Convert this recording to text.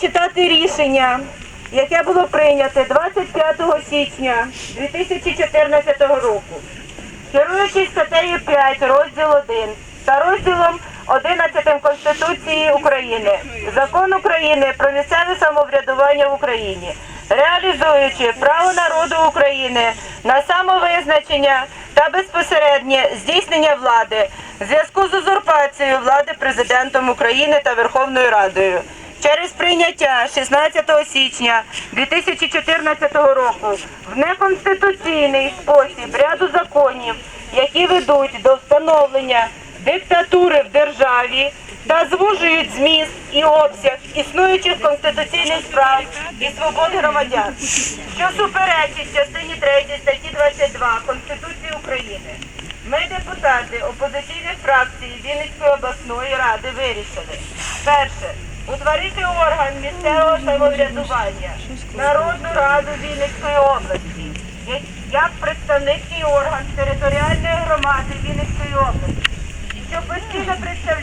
зачитати рішення, яке було прийнято 25 січня 2014 року. Керуючись статтею 5, розділ 1 та розділом 11 Конституції України, Закон України про місцеве самоврядування в Україні, реалізуючи право народу України на самовизначення та безпосереднє здійснення влади в зв'язку з узурпацією влади президентом України та Верховною Радою. Прийняття 16 січня 2014 року в неконституційний спосіб ряду законів, які ведуть до встановлення диктатури в державі та звужують зміст і обсяг існуючих конституційних прав і свобод громадян, що суперечить частині 3 статті 22 Конституції України. Ми, депутати опозиційних фракцій Вінницької обласної ради, вирішили перше утворити орган місцевого самоврядування, Народну раду Вінницької області, як представницький орган територіальної громади Вінницької області, щоб постійно представляє